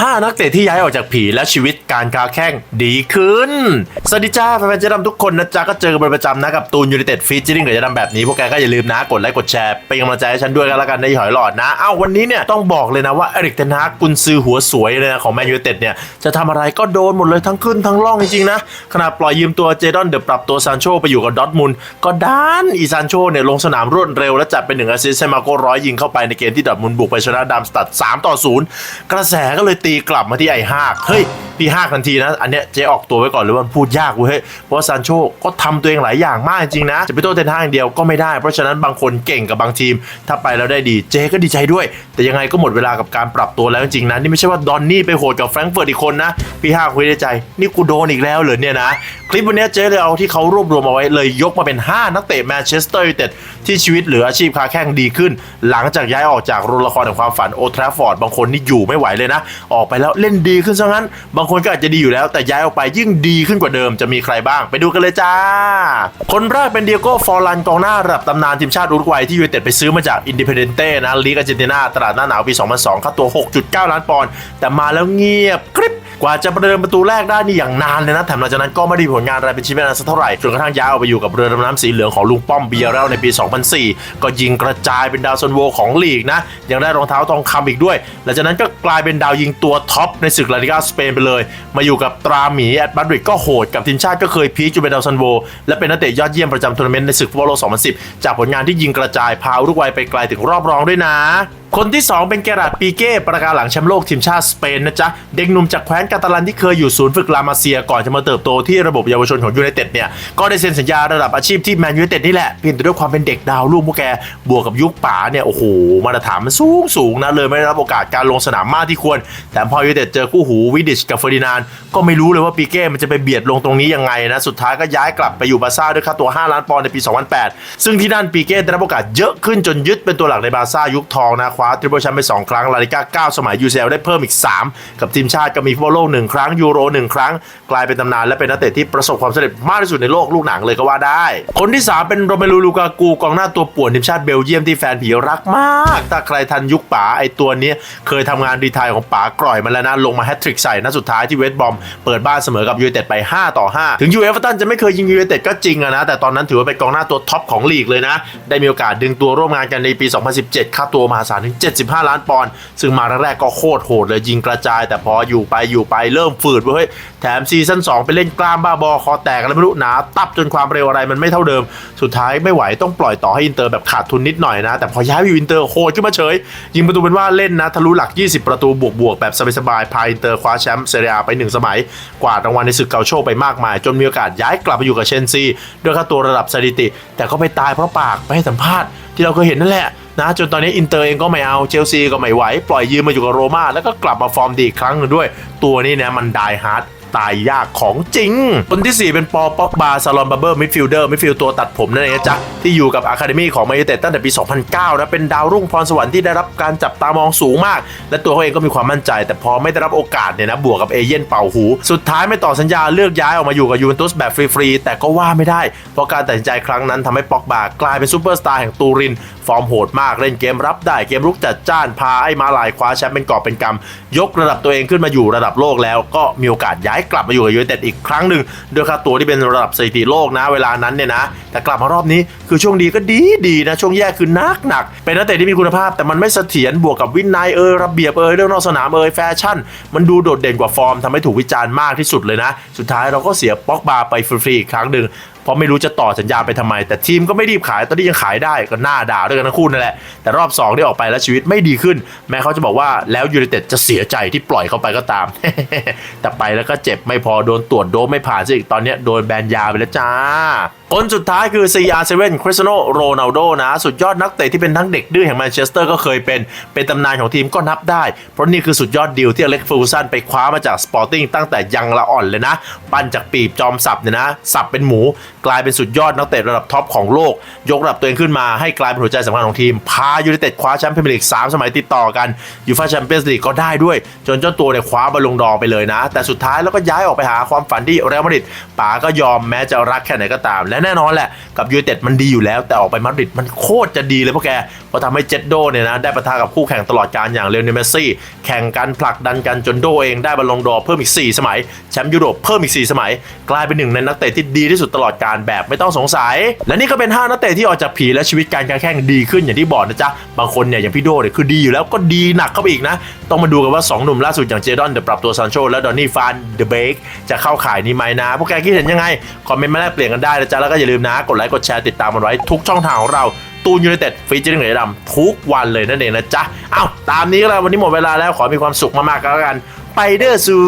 5 นักเตะที่ย้ายออกจากผีและชีวิตการค้าแข่งดีขึ้น สวัสดีจ้าแฟนๆเจะดำทุกคนนะจ๊ะก็เจอกันเป็นประจำนะกับตูนยูไนเต็ดฟีเจอริ่งกับเจะดำแบบนี้พวกแกก็อย่าลืมนะกดไลค์กดแชร์เป็นกำลังใจให้ฉันด้วยกันแล้วกันในหอยหลอดนะเอ้าวันนี้เนี่ยต้องบอกเลยนะว่าเอริกเทนฮากกุนซือหัวสวยเลยนะของแมนยูไนเต็ดเนี่ยจะทำอะไรก็โดนหมดเลยทั้งขึ้นทั้งล่องจริงๆนะขณะปล่อยยืมตัวเจดอนเดอะปรับตัวซานโชไปอยู่กับดอทมุนก็ด้านอีซานโชเนี่ยลงสนามรวดเร็วและจัดเป็นหนึ่งแอสซิสต์ให้มาโก้ร้อยยิงเข้าไปในเกมที่ดอทมุนบุกไปชนะดัมสตัด3ต่อ0กระแสก็เลยตีกลับมาที่ไอ้ฮากเฮ้ย พี่ห้าทันทีนะ อันเนี้ยเจ๊ออกตัวไว้ก่อนเลยว่าพูดยากเว้ยเพราะว่าซานโชก็ทำตัวเองหลายอย่างมากจริงนะ จะไปโทษเทนฮากอย่างเดียวก็ไม่ได้ เพราะฉะนั้นบางคนเก่งกับบางทีม ถ้าไปแล้วได้ดีเจ๊ก็ดีใจด้วย แต่ยังไงก็หมดเวลากับการปรับตัวแล้วจริงนะนี่ไม่ใช่ว่าดอนนี่ไปโหดกับแฟรงก์เฟิร์ตอีกคนนะพี่ห้าคุยในใจ นี่กูโดนอีกแล้วเหรอเนี่ยนะคลิปวันนี้เจ๊เลยเอาที่เขารวบรวมเอาไว้เลยยกมาเป็น 5 นักเตะแมนเชสเตอร์ยูไนเต็ดที่ชีวิตเหลืออาชีพค้าแข่งดีขึ้น หลังจากย้ายออกจากโรงละครแห่งความฝันโอทราฟอร์ดบางคนนี่อยู่ไม่ไหวเลยนะ ออกไปแล้วเล่นดีขึ้นซะงั้นบางคนก็อาจจะดีอยู่แล้ว แต่ย้ายออกไปยิ่งดีขึ้นกว่าเดิมจะมีใครบ้าง ไปดูกันเลยจ้า คนแรกเป็นเดียโก้ฟอร์ลันกองหน้าระดับตำนานทีมชาติอุรุกวัยที่ยูไนเต็ดไปซื้อมาจากอินดิเพเดนเต้นะลีกอาร์เจนตินาตลาดหน้าหนาวปี 2002ค่าตัว 6.9 ล้านปอนด์แต่มาแล้วเงียบกริบ กว่าจะประเดิมประตูแรกได้นี่อย่างนานเลยนะแถมหลังจากนั้นก็ไม่ได้มีผลงานอะไรเป็นชิ้นเป็นอันสักเท่าไหร่จนกระทั่งย้ายออกไปอยู่กับเรือดำน้ำสีเหลืองของลุงป้อมเบียร์แล้วในปี 2004 ก็ยิงกระจายเป็นดาวซันโวของลีกนะยังได้รองเท้าทองคำอีกด้วย หลังจากนั้นก็กลายเป็นดาวยิงตัวท็อปในศึกลาลิกาสเปนไปเลย มาอยู่กับตราหมีแอดมาดริดก็โหดกับทีมชาติก็เคยพีคจนเป็นดาวซันโวและเป็นนักเตะยอดเยี่ยมประจำทัวร์นาเมนต์ในศึกฟุตบอลโลก 2010 จากผลงานที่ยิงกระจายพาอุรุกวัยไปไกลถึงรอบรองด้วยนะ คนที่ 2 เป็นเกราดปีเก้ประกาศหลังแชมป์โลกทีมชาติสเปนนะจ๊ะ เด็กหนุ่มจากแคว้นกาตาลันที่เคยอยู่ศูนย์ฝึกลามาเซีย ก่อนจะมาเติบโตที่ระบบเยาวชนของยูไนเต็ดเนี่ย ก็ได้เซ็นสัญญาระดับอาชีพที่แมนยูไนเต็ดนี่แหละเพียงแต่ด้วยความเป็นเด็กดาวลูกพวกแก บวกกับยุคป๋าเนี่ย โอ้โห มาตรฐานมันสูงสูงนะ เลยไม่ได้รับโอกาสการลงสนามมากที่ควร แต่พอยูไนเต็ดเจอคู่หูวิดิชกับเฟอร์ดินานก็ไม่รู้เลยว่าปีเก้มันจะไปเบียดลงตรงนี้ยังไงนะสุดท้ายก็ย้ายกลับไปอยู่บาซ่าด้วยค่าตัว 5 ล้านปอนด์ในปี 2008 ซึ่งที่นั่นปีเก้ได้รับโอกาสเยอะขึ้นจนยึดเป็นตัวหลักในบาซ่ายุคทองนะคว้าทริปเปิลแชมป์ไปสองครั้ง ลาลิก้า 9 สมัย UCL ได้เพิ่มอีก 3 กับทีมชาติก็มีฟุตบอลโลกหนึ่งครั้ง ยูโรหนึ่งครั้ง กลายเป็นตำนานและเป็นนักเตะที่ประสบความสำเร็จมากที่สุดในโลกลูกหนังเลยก็ว่าได้ คนที่ 3 เป็นโรเมลูลูกากูกองหน้าตัวป่วนทีมชาติเบลเยียมที่แฟนผีรักมาก ถ้าใครทันยุคป๋าไอตัวนี้เคยทำงานรีไทายของป๋ากร่อยมาแล้วนะลงมาแฮตทริกใส่นัดสุดท้ายที่เวสต์บอมเปิดบ้านเสมอกับยูไนเต็ดไป 5 ต่อ 5 ถึงยูเอฟเวอร์ตันจะไม่เคยยิงยูไนเต็ดก็จริงอะนะแต่ตอนนั้นถือว่าเป็นกองหน้าตัวท็อปของลีกเลยนะได้มีโอกาสดึงตัวร่วมงานกันในปี 2017 ค่าตัวมหาศาลถึง 75 ล้านปอนด์ซึ่งมาแรกๆก็โคตรโหดเลยยิงกระจาย แต่พออยู่ไปอยู่ไปเริ่มฝืดเว้ยแถมซีซั่น2 ไปเล่นกล้ามบ้าบอคอแตกอะไรไม่รู้หนาตับจนความเร็วอะไรมันไม่เท่าเดิม สุดท้ายไม่ไหวต้องปล่อยต่อให้อินเตอร์แบบขาดทุนนิดหน่อยนะ แต่พอย้ายไปอยู่อินเตอร์โหดขึ้นมาเฉย ยิงประตูเป็นว่าเล่นนะทะลุหลัก 20 ประตูบวกๆแบบสบายๆพาอินเตอร์คว้าแชมป์เซเรียไปหนึ่งสมัยกวาดรางวัลในศึกเกาโชไปมากมาย จนมีโอกาสย้ายกลับไปอยู่กับเชนซีด้วยค่าตัวระดับสถิติ แต่ก็ไปตายเพราะปากไปให้สัมภาษณ์ที่เราเคยเห็นนั่นแหละ นะจนตอนนี้อินเตอร์เองก็ไม่เอาเชลซีก็ไม่ไหว ปล่อยยืมมาอยู่กับโรม่าแล้วก็กลับมาฟอร์มดีอีกครั้งหนึ่งด้วย ตัวนี้นะมันดายฮาร์ด ตายยากของจริง คนที่ 4 เป็นปอป็อกบาซาลอนบับเบิลมิดฟิลเดอร์มิดฟิลตัวตัดผมนั่นเองจ๊ะที่อยู่กับอะคาเดมี่ของมายูเต็ตั้งแต่ปี 2009นะเป็นดาวรุ่งพรสวรรค์ที่ได้รับการจับตามองสูงมาก และตัวเขาเองก็มีความมั่นใจ แต่พอไม่ได้รับโอกาสเนี่ยนะบวกกับเอเย่นเป่าหู สุดท้ายไม่ต่อสัญญาเลือกย้ายออกมาอยู่กับยูเวนตุสแบบฟรีๆแต่ก็ว่าไม่ได้ เพราะการตัดสินใจครั้งนั้นทำให้ป็อกบากลายเป็นซูเปอร์สตาร์แห่งตูริน ฟอร์มโหดมากเล่นเกมรับได้เกมรุกจัดจ้านพาไอ้มาลายคว้าแชมป์เป็นกอบเป็นกำยกระดับตัวเองขึ้นมาอยู่ระดับโลกแล้วก็มีโอกาสย้ายกลับมาอยู่กับยูไนเต็ดอีกครั้งหนึ่งด้วยค่าตัวที่เป็นระดับสถิติโลกนะเวลานั้นเนี่ยนะ แต่กลับมารอบนี้คือช่วงดีก็ดีดีนะ ช่วงแย่คือนักหนัก เป็นนักเตะที่มีคุณภาพ แต่มันไม่เสถียรบวกกับวินัยเอยระเบียบเอยเรื่องนอกสนามเอยแฟชั่น มันดูโดดเด่นกว่าฟอร์มทำให้ถูกวิจารณ์มากที่สุดเลยนะ สุดท้ายเราก็เสียป็อกบาไปฟรีๆอีกครั้งหนึ่ง เพราะไม่รู้จะต่อสัญญาไปทำไม แต่ทีมก็ไม่รีบขายตอนนี้ยังขายได้ก็น่าด่าด้วยกันทั้งคู่นั่นแหละ แต่รอบ2ที่ออกไปแล้วชีวิตไม่ดีขึ้น แม้เขาจะบอกว่าแล้วยูไนเต็ดจะเสียใจที่ปล่อยเขาไปก็ตาม แต่ไปแล้วก็เจ็บไม่พอโดนตรวจโดไม่ผ่านซะอีกตอนนี้โดนแบนยาไปแล้วจ้า คนสุดท้ายคือ CR7 คริสเตียโนโรนัลโดนะ สุดยอดนักเตะที่เป็นทั้งเด็กดื้อแห่งแมนเชสเตอร์ก็เคยเป็น เป็นตำนานของทีมก็นับได้ เพราะนี่คือสุดยอดดีลที่อเล็กฟูลสันไปคว้ามาจากสปอร์ติ้งตั้งแต่ยังละอ่อนเลยนะ ปั้นจากปีบจอมสับเนี่ยนะ สับเป็นหมูกลายเป็นสุดยอดนักเตะระดับท็อปของโลก ยกระดับตัวเองขึ้นมาให้กลายเป็นหัวใจสำคัญของทีม พายูไนเต็ดคว้าแชมป์พรีเมียร์ลีก 3 สมัยติดต่อกันยูฟ่าแชมเปี้ยนส์ลีกก็ได้ด้วย จนเจ้าตัวเนี่ยคว้าบอลลงดอร์ไปเลยนะ แต่สุดท้ายแล้วก็ย้ายออกไปหาความฝันที่เรอัลมาดริดป๋าก็ยอมแม้จะรักแค่ไหนก็ตาม และแน่นอนแหละกับยูไนเต็ดมันดีอยู่แล้ว แต่ออกไปมาดริดมันโคตรจะดีเลยพวกแกเพราะทำให้เจดโดเนี่ยนะได้ประทะกับคู่แข่งตลอดการอย่างเลโอนเมสซี่แข่งกันผลักดันกันจนโดเองได้บอลลงดอร์เพิ่มอีก 4 สมัยแชมป์ยุโรปเพิ่มอีก 4 สมัย กลายเป็นหนึ่งในนักเตะที่ดีที่สุดตลอดการแบบไม่ต้องสงสัย และนี่ก็เป็น 5 นักเตะที่ออกจากผีและชีวิตการการแข่งดีขึ้นอย่างที่บอกนะจ๊ะ บางคนเนี่ยอย่างพี่โดเนี่ยคือดีอยู่แล้วก็ดีหนักเข้าไปอีกนะ ต้องมาดูกันว่า 2 หนุ่มล่าสุดอย่างเจดอนเดอะปรับตัวซานโชและดอนนี่ฟานเดอะเบกจะเข้าข่ายนี้ไหมนะ พวกแกคิดเห็นยังไง คอมเมนต์มาแลกเปลี่ยนกันได้นะจ๊ะ แล้วก็อย่าลืมนะ กดไลค์กดแชร์ติดตามมันไว้ทุกช่องทางของเราตูนยูไนเต็ดฟีเจอร์เหนือดำทุกวันเลยนั่นเองนะจ๊ะเอ้าตามนี้ก็แล้ววันนี้หมดเวลาแล้วขอมีความสุขมากๆกันแล้วกันไปเด้อสู